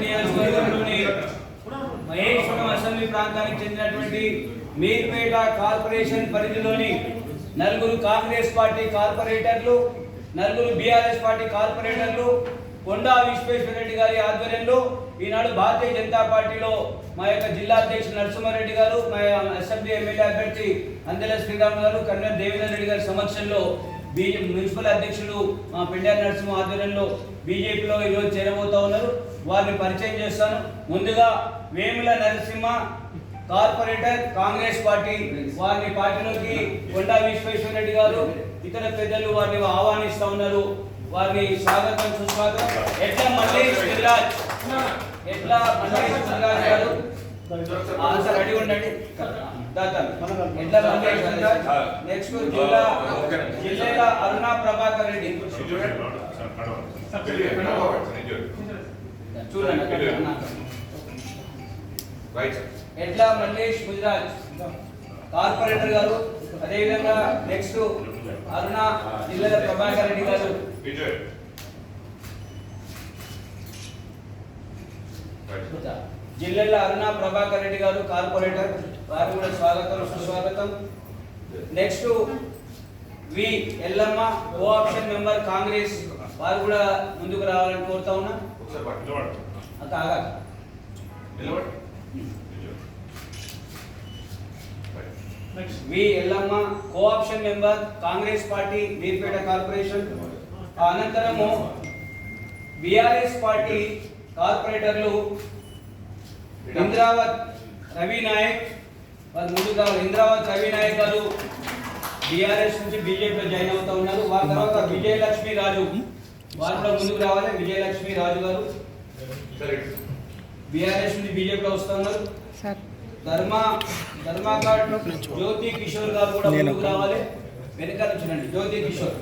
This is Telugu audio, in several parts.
నియోజకవర్గంలోని మహేశ్వరం అసెంబ్లీ ప్రాంతానికి చెందినటువంటి మీర్పేట కార్పొరేషన్ పరిధిలోని నలుగురు కాంగ్రెస్ పార్టీ కార్పొరేటర్లు నలుగురు బీఆర్ఎస్ పార్టీ కార్పొరేటర్లు కొండా విశ్వేశ్వరరెడ్డి గారి ఆధ్వర్యంలో ఈనాడు భారతీయ జనతా పార్టీలో మా యొక్క జిల్లా అధ్యక్షుడు నరసింహారెడ్డి గారు మా అసెంబ్లీ ఎమ్మెల్యే అభ్యర్థి అందెల శ్రీరామ్ గారు కన్వీనర్ దేవేంద్ర రెడ్డి గారి సమక్షంలో బీజే మున్సిపల్ అధ్యక్షులు మా నరసింహ ఆధ్వర్యంలో బీజేపీలో ఈరోజు చేరబోతా ఉన్నారు. వారిని పరిచయం చేస్తాను. ముందుగా వేముల నరసింహ కార్పొరేటర్ కాంగ్రెస్ పార్టీ వారిని పార్టీలోకి కొండా విశ్వేశ్వరరెడ్డి గారు ఇతర పెద్దలు వారిని ఆహ్వానిస్తా ఉన్నారు. వారిని స్వాగతం సుస్వాగతం. ఎట్లా మళ్ళీ గుజరాత్ ఎట్లా మళ్ళీ గుజరాత్ గారు. ఆన్సర్ అడిగి ఉండండి. నెక్స్ట్ జిల్లా జిల్లా అరుణా ప్రభాకర్ రెడ్డి. చూడండి. ఎట్లా మల్లేష్ గుజరాత్. కార్పొరేటర్ గారు అదేవిధంగా నెక్స్ట్ అరుణ జిల్లా ప్రభాకర్ రెడ్డి గారు. జిల్లాల అరుణ ప్రభాకర్ రెడ్డి గారు కార్పొరేటర్ వారు కూడా స్వాగతం సుస్వాగతం. Next V Yellamma cooption member Congress. వారు కూడా ముందుకు రావాలని కోరుతా ఉన్నా. ఆగా V Yellamma cooption member Congress party Meerpet corporation. అనంతరము బిఆర్ఎస్ పార్టీ కార్పొరేటర్లు ఇంద్రావత్ రవి నాయక్ వారు ముందుగా ఇంద్రావత్ రవి నాయక్ గారు బిఆర్ఎస్ నుంచి బీజేపీలో జాయిన్ అవుతా ఉన్నారు. వారి తర్వాత విజయలక్ష్మి రాజు. వారు కూడా ముందుకు రావాలి. విజయలక్ష్మి రాజు గారు. బిఆర్ఎస్ నుంచి బీజేపీలో వస్తా ఉన్నారు. సార్. ధర్మ ధర్మాకాడ్ జ్యోతి కిషోర్ గారు కూడా ముందుకు రావాలి. వెనకాల చూడండి. జ్యోతి కిషోర్.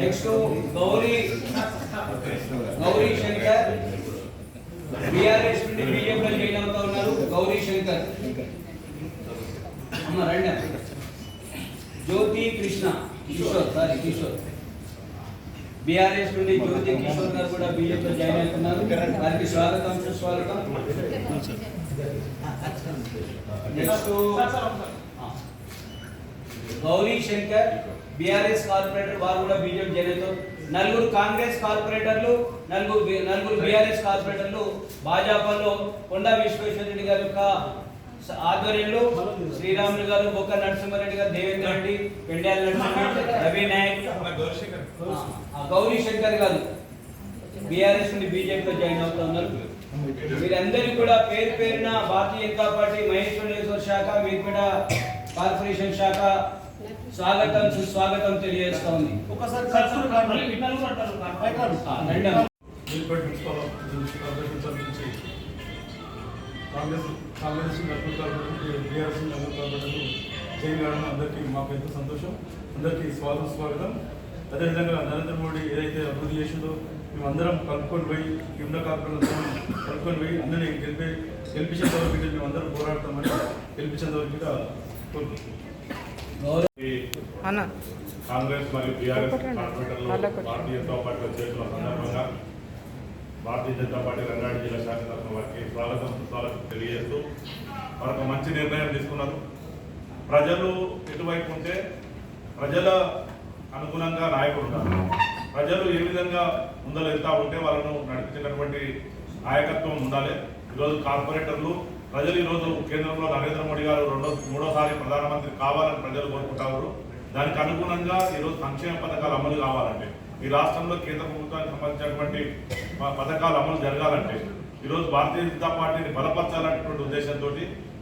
నెక్స్ట్ గౌరీ గౌరీ శంకర్. బిఆర్ఎస్ నుండి బీజేపీలో జాయిన్ అవుతా ఉన్నారు? గౌరీ శంకర్. అమ్మ రండి. జ్యోతి కృష్ణ కిషోర్ సారీ కిషోర్. బిఆర్ఎస్ నుండి జ్యోతి కిషోర్ గారు కూడా బీజేపీలో జాయిన్ అవుతున్నారు. వారికి స్వాగతం సుస్వాగతం. Next. Gowri Shankar BRS corporator వారు కూడా బీజేపీ జాయిన్ నలుగురు కాంగ్రెస్ కార్పొరేటర్లు నలుగురు నలుగురు బిఆర్ఎస్ కార్పొరేటర్లు భాజపాలో కొండా విశ్వేశ్వరరెడ్డి గారి యొక్క ఆధ్వర్యంలో శ్రీరాములు గారు బొక్క నరసింహారెడ్డి గారు దేవేంద్ర రెడ్డి పెండాల రవి నాయక్ ఆ, గౌరీ శంకర్ గారు బీఆర్ఎస్ నుండి బీజేపీలో జాయిన్ అవుతా ఉన్నారు. మీరందరికీ కూడా పేరు పేరున భారతీయ జనతా పార్టీ మహేశ్వర నియోజకవర్గ శాఖ మీర్పేట కార్పొరేషన్ శాఖ స్వాగతం సుస్వాగతం తెలియజేస్తా ఉంది ఒకసారి ఖర్చులు కాదు. విన్నాను అంటారు ఆ, రండి అమ్మ. నిలబడి మున్సిపల్ కార్పొరేషన్ తరఫు నుంచి కాంగ్రెస్ కాంగ్రెస్ బీఆర్ఎస్ గారు అందరికీ మాకు ఎంతో సంతోషం. అందరికీ స్వాగతం స్వాగతం. అదేవిధంగా నరేంద్ర మోడీ ఏదైతే అభివృద్ధి చేసిందో మేమందరం కలుపుకొని పోయి ఉన్న కార్పొరేషన్ కలుపుకొని పోయి అందరినీ గెలిపి గెలిపించేంత వరకు మేము అందరం పోరాడతామని గెలిపించేంత వరకు కూడా కాంగ్రెస్ మరియు కొట్టండి. భారతీయ జనతా పార్టీలో చేరుతున్న సందర్భంగా భారతీయ జనతా పార్టీ రంగారెడ్డి జిల్లా తరఫున వారికి స్వాగతం సుస్వాగతం తెలియజేస్తూ వారు మంచి నిర్ణయం తీసుకున్నారు. ప్రజలు ఎటువైపు ఉంటే ప్రజల అనుగుణంగా నాయకుడు ఉండాలి. ప్రజలు ఏ విధంగా ముందలు వెళ్తా ఉంటే వాళ్ళను నడిపించేటటువంటి నాయకత్వం ఉండాలి. ఈరోజు కార్పొరేటర్లు ప్రజలు ఈరోజు కేంద్రంలో నరేంద్ర మోడీ గారు రెండో మూడోసారి ప్రధానమంత్రి కావాలని ప్రజలు కోరుకుంటారు దానికి అనుగుణంగా ఈరోజు సంక్షేమ పథకాలు అమలు కావాలంటే ఈ రాష్ట్రంలో కేంద్ర ప్రభుత్వానికి సంబంధించినటువంటి పథకాలు అమలు జరగాలంటే ఈరోజు భారతీయ జనతా పార్టీని బలపరచాలనేటువంటి ఉద్దేశంతో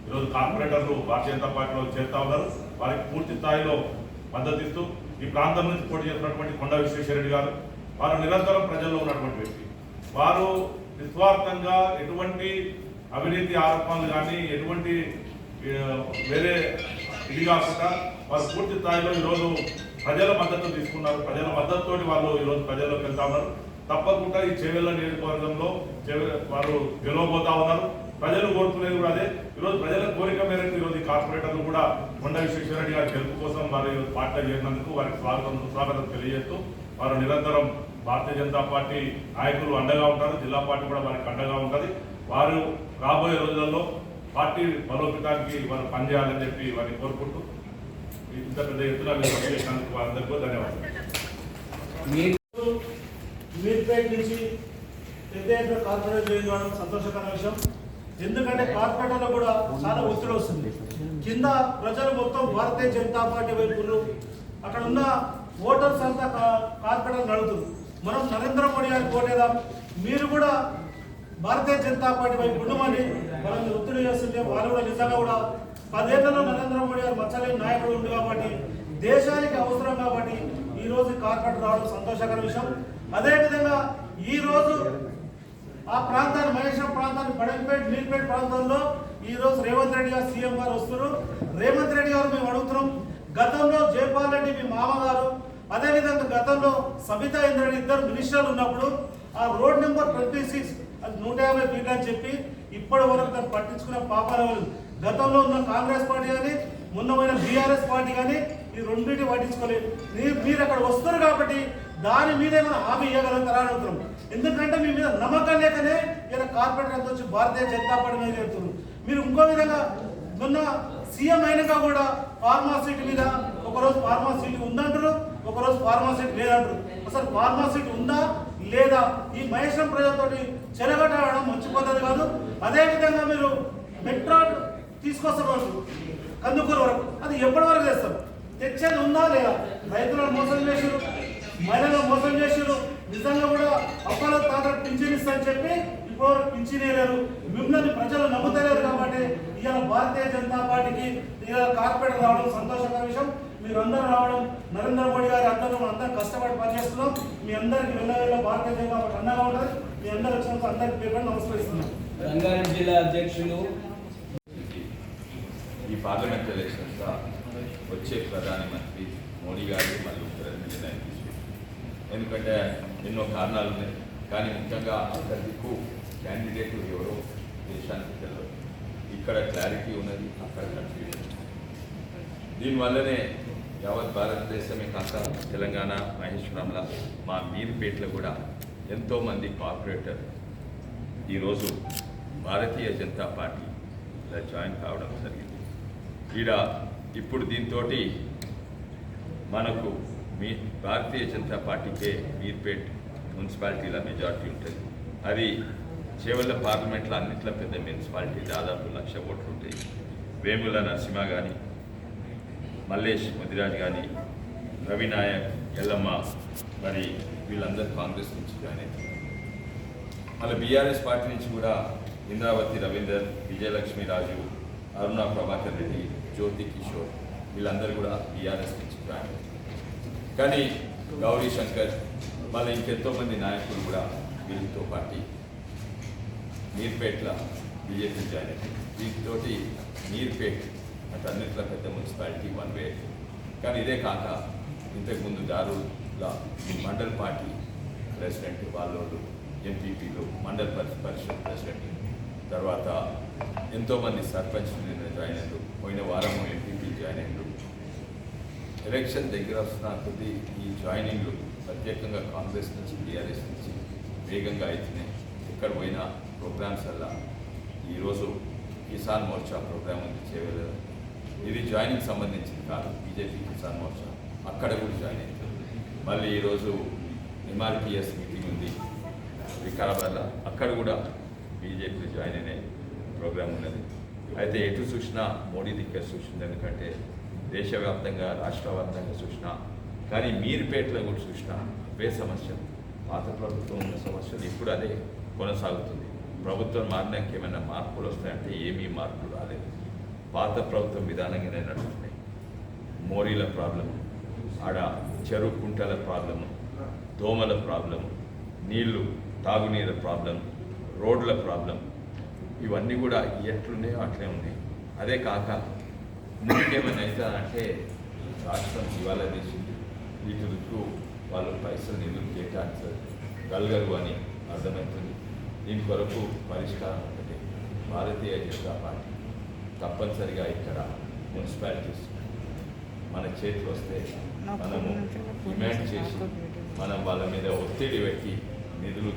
ఈరోజు కార్పొరేటర్లు భారతీయ జనతా పార్టీలో చేరుతా ఉన్నారు. వారికి పూర్తి స్థాయిలో మద్దతిస్తూ ఈ ప్రాంతం నుంచి పోటీ చేస్తున్నటువంటి కొండ విశ్వేశ్వరరెడ్డి గారు వారు నిరంతరం ప్రజల్లో ఉన్నటువంటి వ్యక్తి. వారు నిస్వార్థంగా ఎటువంటి అవినీతి ఆరోపణలు కానీ ఎటువంటి వేరే ఇది కాకుండా వారు పూర్తి స్థాయిలో ఈరోజు ప్రజల మద్దతు తీసుకున్నారు. ప్రజల మద్దతుతోటి వాళ్ళు ఈరోజు ప్రజల్లోకి వెళ్తా ఉన్నారు. తప్పకుండా ఈ చేవెళ్ళ నియోజకవర్గంలో వారు గెలవబోతా ఉన్నారు. ప్రజలు కోరుకునేది కూడా అదే. ఈరోజు ప్రజల కోరిక మేరకు ఈరోజు కార్పొరేటర్లు కూడా కొండ విశ్వేశ్వరరెడ్డి గారి గెలుపు కోసం వారు పాటలు పార్టీ చేరినందుకు వారికి స్వాగతం స్వాగతం తెలియజేస్తూ వారు నిరంతరం భారతీయ జనతా పార్టీ నాయకులు అండగా ఉంటారు. జిల్లా పార్టీ కూడా వారికి అండగా ఉంటుంది. వారు రాబోయే రోజులలో పార్టీ బలోపేతానికి వారు పనిచేయాలని చెప్పి వారిని కోరుకుంటూ ఇంత పెద్ద ఎత్తున మీరు చేసినందుకు వారందరికీ ధన్యవాదాలు. మీరు నుంచి పెద్ద ఎత్తున కార్పొరేట్ చేయడం సంతోషకర విషయం. ఎందుకంటే కార్పొరేటర్లో కూడా చాలా ఒత్తిడి వస్తుంది. కింద ప్రజలు మొత్తం భారతీయ జనతా పార్టీ వైపు అక్కడ ఉన్న ఓటర్స్ అంతా కా- కార్పొరేటర్ నడుతుంది మనం నరేంద్ర మోడీ గారికి ఓటేదాం మీరు కూడా భారతీయ జనతా పార్టీ వైపు ఉండమని వాళ్ళని ఒత్తిడి చేస్తుంటే వాళ్ళు కూడా నిజంగా కూడా పదేళ్ళలో నరేంద్ర మోడీ గారు మచ్చలేని నాయకుడు ఉంది కాబట్టి దేశానికి అవసరం కాబట్టి ఈ రోజు కార్పొరేట్ రావడం సంతోషకర విషయం. అదేవిధంగా ఈ రోజు ఆ ప్రాంతాన్ని మహేశ్వరం ప్రాంతాన్ని బడంపేట నీల్పేట్ ప్రాంతంలో ఈ రోజు రేవంత్ రెడ్డి గారు సీఎం గారు వస్తున్నారు. రేవంత్ రెడ్డి గారు మేము అడుగుతున్నాం. గతంలో జైపాల్ రెడ్డి మీ మామగారు అదేవిధంగా గతంలో సబితా ఇంద్రెడ్డి ఇద్దరు మినిస్టర్లు ఉన్నప్పుడు ఆ రోడ్ నెంబర్ ట్వంటీ సిక్స్ అది నూట యాభై ఫీట్ అని చెప్పి ఇప్పటి వరకు దాన్ని పట్టించుకునే పాపాల గతంలో ఉన్న కాంగ్రెస్ పార్టీ కానీ మొన్న పోయిన బీఆర్ఎస్ పార్టీ కానీ ఈ రెండింటి పట్టించుకోలేదు. మీరు మీరు అక్కడ వస్తారు కాబట్టి దాని మీద ఏమైనా హామీ ఇవ్వగలుగుతారా అని అడుగుతున్నాం ఎందుకంటే మీ మీద నమ్మకం లేకనే ఇలా కార్పొరేటర్ అంతా వచ్చి భారతీయ జనతా పార్టీ మీద చెప్తున్నారు మీరు ఇంకో విధంగా మొన్న సీఎం అయినాక కూడా ఫార్మాసిటీ మీద ఒకరోజు ఫార్మాసిటీ ఉందంటారు ఒకరోజు ఫార్మాసిటీ లేదంటారు. అసలు ఫార్మాసిటీ ఉందా? లేదా ఈ మహేశ్వరం ప్రజలతోటి చెలగటాడడం మంచి పద్ధతి కాదు. అదేవిధంగా మీరు మెట్రో తీసుకొస్తారు కందుకూరు వరకు. అది ఎప్పటి వరకు చేస్తారు? తెచ్చేది ఉందా లేదా? రైతులను మోసం చేసారు మహిళలను మోసం చేసారు నిజంగా కూడా అప్పలో తాత పింఛన్ ఇస్తా అని చెప్పి ఇప్పుడు పింఛన్ వేయలేరు మిమ్మల్ని ప్రజలు నమ్ముతలేరు కాబట్టి ఇవాళ భారతీయ జనతా పార్టీకి ఇవాళ కార్పొరేటర్ రావడం సంతోషకర విషయం. మీరు అందరూ రావడం నరేంద్ర మోడీ గారి అందరూ అందరం కష్టపడి పనిచేస్తున్నాం. మీ అందరికి వెళ్ళ భారతీయ జనతా పార్టీ అండగా ఉంటుంది. మీ అందరు వచ్చినందుకు అందరికి పేరు నమస్కరిస్తున్నాం. రంగారెడ్డి జిల్లా అధ్యక్షులు. ఈ పార్లమెంట్ ఎలక్షన్స్ వచ్చే ప్రధానమంత్రి మోడీ గారు మళ్ళీ నిర్ణయం తీసుకుంటారు. ఎందుకంటే ఎన్నో కారణాలు ఉన్నాయి. కానీ ముఖ్యంగా దిక్కు క్యాండిడేట్ ఎవరో దేశానికి తెలియదు ఇక్కడ క్లారిటీ ఉన్నది అక్కడ కన్ఫ్యూజన్ దీనివల్లనే యావత్ భారతదేశమే కాక తెలంగాణ మహేశ్వరంలో మా మీర్పేటలో కూడా ఎంతోమంది కార్పొరేటర్ ఈరోజు భారతీయ జనతా పార్టీలో జాయిన్ కావడం జరిగింది. ఈడ ఇప్పుడు దీంతో మనకు మీ భారతీయ జనతా పార్టీకే మీర్పేట్ మున్సిపాలిటీల మెజార్టీ ఉంటుంది. అది చేవల్ల పార్లమెంట్లో అన్నింటిలో పెద్ద మున్సిపాలిటీ దాదాపు లక్ష ఓట్లు ఉంటాయి వేముల నరసింహ కానీ మల్లేష్ ముదిరాజ్ కానీ రవినాయక్ ఎల్లమ్మ మరి వీళ్ళందరూ కాంగ్రెస్ నుంచి జాయిన్ అవుతారు మళ్ళీ బీఆర్ఎస్ పార్టీ నుంచి కూడా ఇంద్రావతి రవీందర్ విజయలక్ష్మి రాజు అరుణ ప్రభాకర్ రెడ్డి జ్యోతి కిషోర్ వీళ్ళందరూ కూడా బీఆర్ఎస్ నుంచి జాయిన్ కానీ గౌరీ శంకర్ మళ్ళీ ఇంకెంతోమంది నాయకులు కూడా వీళ్ళతో పార్టీ నీర్పేట్ల బీజేపీ జాయిన్ అయ్యారు వీటితో నీర్పేట్ అంటే అన్నింటిలో పెద్ద మున్సిపాలిటీ వన్ వే. కానీ ఇదే కాక ఇంతకుముందు దారుల మండల్ పార్టీ ప్రెసిడెంట్ వాళ్ళోళ్ళు ఎంపీపీలు మండల్ పరి- పరిషత్ ప్రెసిడెంట్. తర్వాత ఎంతోమంది సర్పంచ్లు నిన్న జాయిన్ అయ్యారు. పోయిన వారం ఎంపీపీ జాయిన్ అయ్యారు. ఎలక్షన్ దగ్గర వస్తున్న కొద్ది ఈ జాయినింగ్లు ప్రత్యేకంగా కాంగ్రెస్ నుంచి టీఆర్ఎస్ నుంచి వేగంగా అవుతున్నాయి ఎక్కడ పోయినా ప్రోగ్రామ్స్ వల్ల ఈరోజు కిసాన్ మోర్చా ప్రోగ్రామ్ ఉంది చేయలేదు. ఇది జాయినింగ్ సంబంధించింది కాదు బీజేపీ కిసాన్ మోర్చా. అక్కడ కూడా జాయిన్ అవుతుంది మళ్ళీ ఈరోజు ఎంఆర్పిఎస్ మీటింగ్ ఉంది వికారాబాద్లో. అక్కడ కూడా బీజేపీ జాయిన్ అయ్యే ప్రోగ్రామ్ ఉన్నది. అయితే ఎటు చూసినా మోడీ దగ్గర చూసింది ఎందుకంటే దేశవ్యాప్తంగా రాష్ట్రవ్యాప్తంగా చూసినా. కానీ మీరుపేటలో కూడా చూసినా అవే సమస్యలు. పాత ప్రభుత్వం ఉన్న సమస్యలు ఇప్పుడు అదే కొనసాగుతుంది. ప్రభుత్వం మారినాక ఏమైనా మార్పులు వస్తాయంటే ఏమీ మార్పులు రాలేదు. పాత ప్రభుత్వం విధానంగానే నడుస్తున్నాయి మోరీల ప్రాబ్లం ఆడ చెరువు కుంటల ప్రాబ్లము దోమల ప్రాబ్లం నీళ్ళు తాగునీరు ప్రాబ్లం రోడ్ల ప్రాబ్లం ఇవన్నీ కూడా ఎట్లున్నాయో అట్లే ఉన్నాయి. అదే కాక ముందుకేమైనా అవుతానంటే రాష్ట్రం ఇవాళ తీసింది వీటికి వాళ్ళు పైసలు నిధులు గలగరు అని అర్థమవుతుంది. దీని కొరకు పరిష్కారం ఒకటి. భారతీయ జనతా పార్టీ తప్పనిసరిగా ఇక్కడ మున్సిపాలిటీస్ మన చేతికి వస్తే మనము డిమాండ్ చేసి మనం వాళ్ళ మీద ఒత్తిడి పెట్టి నిధులు